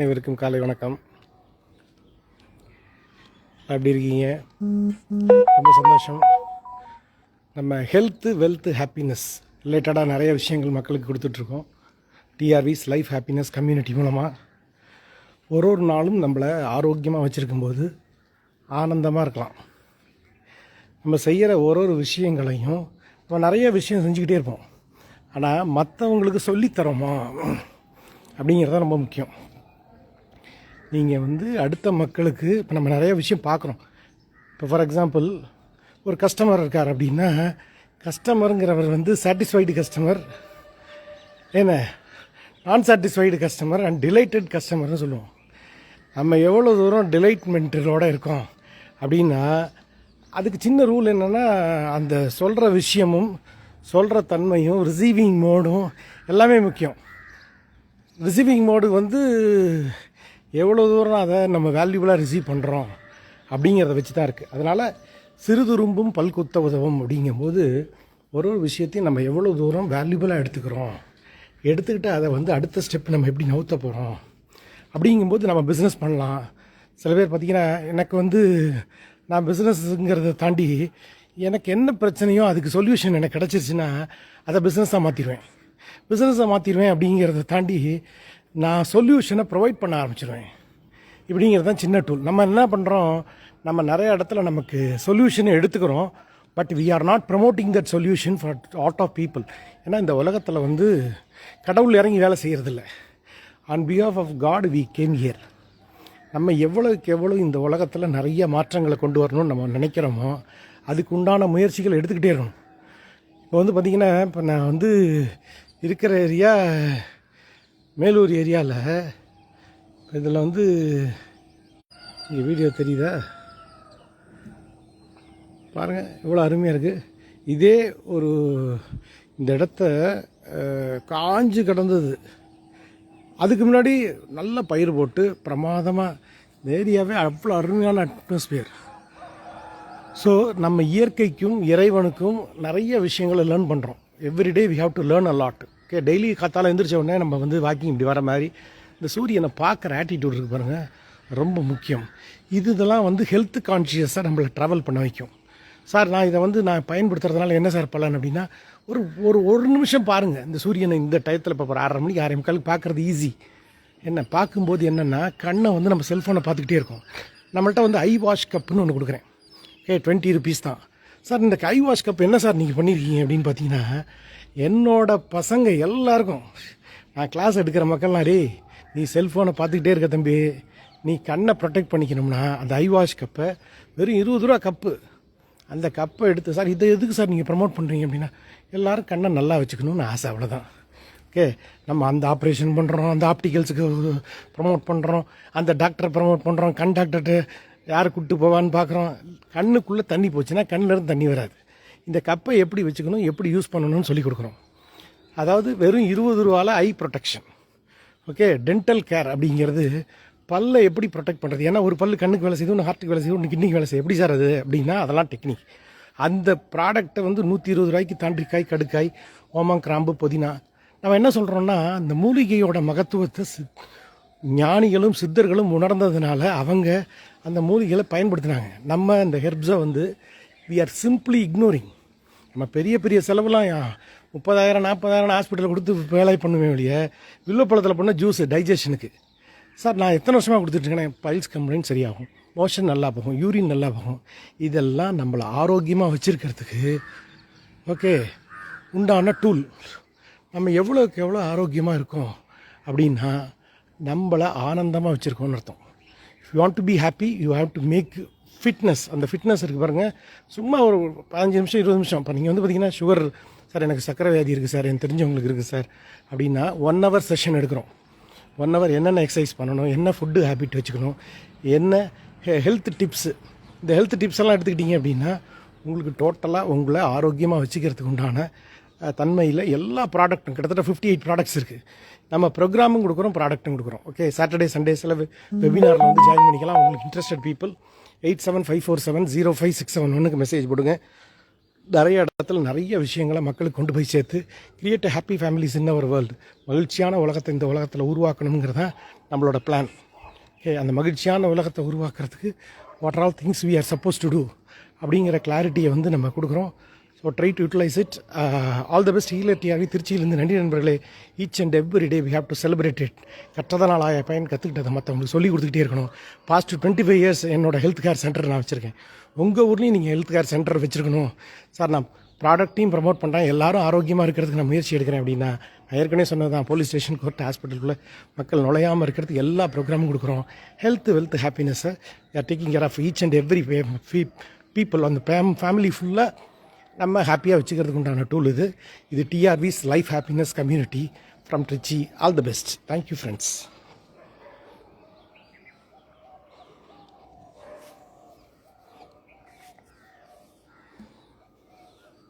அனைவருக்கும் காலை வணக்கம். எப்படி இருக்கீங்க? ரொம்ப சந்தோஷம். நம்ம ஹெல்த்து வெல்த்து ஹாப்பினஸ் ரிலேட்டடாக நிறைய விஷயங்கள் மக்களுக்கு கொடுத்துட்ருக்கோம். டிஆர்விஸ் லைஃப் ஹாப்பினஸ் கம்யூனிட்டி மூலமாக ஒரு ஒரு நாளும் நம்மளை ஆரோக்கியமாக வச்சுருக்கும்போது ஆனந்தமாக இருக்கலாம். நம்ம செய்கிற ஒரு ஒரு விஷயங்களையும் நம்ம நிறைய விஷயம் செஞ்சுக்கிட்டே இருப்போம். ஆனால் மற்றவங்களுக்கு சொல்லித்தரோமா? அப்படிங்கிறது தான் ரொம்ப முக்கியம். நீங்கள் வந்து அடுத்த மக்களுக்கு இப்போ நம்ம நிறைய விஷயம் பார்க்குறோம். இப்போ ஃபார் எக்ஸாம்பிள் ஒரு கஸ்டமர் இருக்கார் அப்படின்னா கஸ்டமருங்கிறவர் வந்து சாட்டிஸ்ஃபைடு கஸ்டமர் என்ன? நான் சாட்டிஸ்ஃபைடு கஸ்டமர் அண்ட் டிலைட்டட் கஸ்டமர்னு சொல்லுவோம். நம்ம எவ்வளோ தூரம் டிலைட்மெண்ட்டோடு இருக்கோம் அப்படின்னா அதுக்கு சின்ன ரூல் என்னென்னா அந்த சொல்கிற விஷயமும் சொல்கிற தன்மையும் ரிசீவிங் மோடும் எல்லாமே முக்கியம். ரிசீவிங் மோடு வந்து எவ்வளோ தூரம் அதை நம்ம வேல்யூபுளாக ரிசீவ் பண்ணுறோம் அப்படிங்கிறத வச்சு தான் இருக்குது அதனால் சிறுதுரும்பும் பல்குத்த உதவும் அப்படிங்கும்போது ஒரு ஒரு விஷயத்தையும் நம்ம எவ்வளோ தூரம் வேல்யூபுளாக எடுத்துக்கிறோம் எடுத்துக்கிட்டு அதை வந்து அடுத்த ஸ்டெப் நம்ம எப்படி நவுத்த போகிறோம் அப்படிங்கும்போது நம்ம பிஸ்னஸ் பண்ணலாம். சில பேர் பார்த்திங்கன்னா எனக்கு வந்து நான் பிஸ்னஸ்ங்கிறத தாண்டி எனக்கு என்ன பிரச்சனையோ அதுக்கு சொல்யூஷன் எனக்கு கிடச்சிருச்சுன்னா அதை பிஸ்னஸாக மாற்றிடுவேன் பிஸ்னஸை மாற்றிடுவேன் அப்படிங்கிறத தாண்டி நான் சொல்யூஷனை ப்ரொவைட் பண்ண ஆரம்பிச்சிடுவேன் இப்படிங்கிறது தான் சின்ன டூல் நம்ம என்ன பண்ணுறோம் நம்ம நிறைய இடத்துல நமக்கு சொல்யூஷனை எடுத்துக்கிறோம். But we are not promoting that solution for at of people ஏன்னா இந்த உலகத்தில் வந்து கடவுள் இறங்கி வேலை செய்கிறதில்ல on behalf of God we came here நம்ம எவ்வளோக்கு எவ்வளோ இந்த உலகத்தில் நிறைய மாற்றங்களை கொண்டு வரணும்னு நம்ம நினைக்கிறோமோ அதுக்கு உண்டான முயற்சிகள் எடுத்துக்கிட்டே இருக்கணும். இப்போ வந்து பார்த்திங்கன்னா இப்போ நான் வந்து இருக்கிற ஏரியா மேலூர் ஏரியாவில் இதில் வந்து இங்கே வீடியோ தெரியுதா? பாருங்கள் எவ்வளோ அருமையாக இருக்குது இதே ஒரு இந்த இடத்த காஞ்சு கிடந்தது. அதுக்கு முன்னாடி நல்ல பயிர் போட்டு பிரமாதமாக இந்த ஏரியாவே அவ்வளோ அருமையான அட்மாஸ்பியர் ஸோ நம்ம இயற்கைக்கும் இறைவனுக்கும் நிறைய விஷயங்களை லேர்ன் பண்ணுறோம் everyday we have to learn a lot okay daily காத்தால எந்திரிச்ச உடனே நம்ம வந்து வாக்கிங் இப்படி வர மாதிரி இந்த சூரியனை பார்க்குற ஆட்டிடியூட் இருக்கு பாருங்கள் ரொம்ப முக்கியம். இது இதெல்லாம் வந்து ஹெல்த் கான்ஷியஸாக நம்மளை ட்ராவல் பண்ண வைக்கும். சார் நான் இதை வந்து நான் பயன்படுத்துறதுனால என்ன சார் பலன் அப்படின்னா ஒரு ஒரு ஒரு நிமிஷம் பாருங்கள் இந்த சூரியனை இந்த டயத்தில் இப்போ ஒரு ஆறரை மணிக்கு ஆறரை முக்காலுக்கு பார்க்குறது ஈஸி என்ன பார்க்கும்போது என்னென்னா கண்ணை வந்து நம்ம செல்ஃபோனை பார்த்துக்கிட்டே இருக்கோம். நம்மள்ட்ட வந்து ஐ வாஷ் கப்புன்னு ஒன்று கொடுக்குறேன். ஏ டுவெண்ட்டி ருபீஸ் தான். சார் இந்த ஐ வாஷ் கப் என்ன சார் நீங்கள் பண்ணியிருக்கீங்க அப்படின்னு பார்த்தீங்கன்னா என்னோட பசங்க எல்லாருக்கும் நான் கிளாஸ் எடுக்கிற மக்கள்லாம் ரே நீ செல்ஃபோனை பார்த்துக்கிட்டே இருக்க தம்பி. நீ கண்ணை ப்ரொடெக்ட் பண்ணிக்கணும்னா அந்த ஐ வாஷ் கப்பை வெறும் இருபது ரூபா கப்பு அந்த கப்பை எடுத்து சார் இதை எதுக்கு சார் நீங்கள் ப்ரமோட் பண்ணுறீங்க அப்படின்னா எல்லாரும் கண்ணை நல்லா வச்சுக்கணும்னு ஆசை அவ்வளோதான் ஓகே நம்ம அந்த ஆப்ரேஷன் பண்ணுறோம் அந்த ஆப்டிக்கல்ஸுக்கு ப்ரமோட் பண்ணுறோம் அந்த டாக்டரை ப்ரமோட் பண்ணுறோம் கண் டாக்டர்கிட்ட யார் கூப்பிட்டு போவான்னு பார்க்குறோம். கண்ணுக்குள்ளே தண்ணி போச்சுன்னா கண்ணிலேருந்து தண்ணி வராது. இந்த கப்பை எப்படி வச்சுக்கணும் எப்படி யூஸ் பண்ணணும்னு சொல்லி கொடுக்குறோம் அதாவது வெறும் இருபது ரூபாவில் eye protection okay dental care அப்படிங்கிறது பல்லை எப்படி ப்ரொடெக்ட் பண்ணுறது ஏன்னா ஒரு பல்லு கண்ணுக்கு வேலை செய்யும் ஒன்று ஹார்ட்டுக்கு வேலை செய்யும் ஒன்று கிட்னிக்கு வேலை செய்யும் எப்படி சார் அது? அப்படின்னா அதெல்லாம் டெக்னிக் அந்த ப்ராடக்ட்டை வந்து நூற்றி இருபது ரூபாய்க்கு தாண்டிக்காய் கடுக்காய் ஓமம் கிராம்பு புதினா. நம்ம என்ன சொல்கிறோன்னா அந்த மூலிகையோட மகத்துவத்தை ஞானிகளும் சித்தர்களும் உணர்ந்ததுனால அவங்க அந்த மூலிகைகளை பயன்படுத்தினாங்க. நம்ம அந்த ஹெர்ப்ஸை வந்து வி ஆர் சிம்பிளி இக்னோரிங் நம்ம பெரிய பெரிய செலவுலாம் முப்பதாயிரம் நாற்பதாயிரம் ஹாஸ்பிட்டலில் கொடுத்து வேலை பண்ணுவேன் வெளியே வில்லுப்பழத்தில் பண்ண ஜூஸ் டைஜஷனுக்கு சார் நான் எத்தனை வருஷமாக கொடுத்துட்ருக்கேன் பைல்ஸ் கம்ப்ளைண்ட் சரியாகும். மோஷன் நல்லா போகும் யூரின் நல்லா போகும். இதெல்லாம் நம்மளை ஆரோக்கியமாக வச்சுருக்கிறதுக்கு ஓகே உண்டான டூல் நம்ம எவ்வளோக்கு எவ்வளோ ஆரோக்கியமாக இருக்கோம் அப்படின்னா நம்மளை ஆனந்தமாக வச்சுருக்கோம்னு அர்த்தம். You want to be happy you have to make fitness அந்த ஃபிட்னஸ் இருக்குது பாருங்கள் சும்மா ஒரு பதினஞ்சு நிமிஷம் இருபது நிமிஷம். இப்போ நீங்கள் வந்து பார்த்தீங்கன்னா சுகர் சார் எனக்கு சக்கரை வியாதி இருக்குது சார் எனக்கு தெரிஞ்சவங்களுக்கு இருக்குது சார் அப்படின்னா ஒன் ஹவர் செஷன் எடுக்கிறோம். ஒன் ஹவர் என்னென்ன எக்ஸசைஸ் பண்ணணும் என்ன ஃபுட்டு ஹேபிட் வச்சுக்கணும் என்ன ஹெல்த் டிப்ஸு இந்த ஹெல்த் டிப்ஸ் எல்லாம் எடுத்துக்கிட்டீங்க அப்படின்னா உங்களுக்கு டோட்டலாக உங்களை ஆரோக்கியமாக வச்சுக்கிறதுக்கு உண்டான தன்மையில் எல்லா ப்ராடக்ட்டும் கிட்டத்தட்ட ஃபிஃப்டி எயிட் ப்ராடக்ட்ஸ் இருக்குது நம்ம ப்ரோக்ராமும் கொடுக்குறோம் ப்ராடக்ட்டும் கொடுக்குறோம். ஓகே சாட்டர்டே சண்டேஸில் வெபினாரில் வந்து ஜாயின் பண்ணிக்கலாம். உங்களுக்கு interested people eight seven five four seven zero five six seven ஒன்றுக்கு மெசேஜ் போடுங்க. நிறைய இடத்துல நிறைய விஷயங்களை மக்களுக்கு கொண்டு போய் சேர்த்து create happy families in our world மகிழ்ச்சியான உலகத்தை இந்த உலகத்தில் உருவாக்கணுங்கிறது தான் நம்மளோட பிளான் ஓகே அந்த மகிழ்ச்சியான உலகத்தை உருவாக்குறதுக்கு what all things we are suppose to do அப்படிங்கிற கிளாரிட்டியை வந்து நம்ம கொடுக்குறோம். So try to utilise it all the best healer TRV திருச்சியிலேருந்து நன்றி நண்பர்களே. Each and every day we have to celebrate it கற்றதனால் ஆய பையன் கற்றுக்கிட்டதை மற்றவங்களுக்கு சொல்லி கொடுத்துக்கிட்டே இருக்கணும். பாஸ்ட் டுவெண்ட்டி ஃபைவ் இயர்ஸ் என்னோட ஹெல்த் கேர் சென்டர் நான் வச்சுருக்கேன். உங்கள் ஊர்லேயும் நீங்கள் ஹெல்த் கேர் சென்டர் வச்சுருக்கணும். சார் நான் ப்ராடக்ட்டையும் ப்ரமோட் பண்ணுறேன் எல்லாரும் ஆரோக்கியமாக இருக்கிறதுக்கு நான் முயற்சி எடுக்கிறேன் அப்படின்னா நான் ஏற்கனவே சொன்னது தான் போலீஸ் ஸ்டேஷன் கோர்ட் ஹாஸ்பிட்டலுக்குள்ளே மக்கள் நுழையாமல் இருக்கிறதுக்கு எல்லா ப்ரோக்ராமும் கொடுக்குறோம். Health wealth ஹாப்பினஸ்ஸை are taking care of each and every people அந்த ஃபேம் ஃபேமிலி ஃபுல்லாக நம்ம ஹாப்பியாக வச்சுக்கிறதுக்கு உண்டான டூல் இது இது TRV's life happiness community from Trichy all the best thank you friends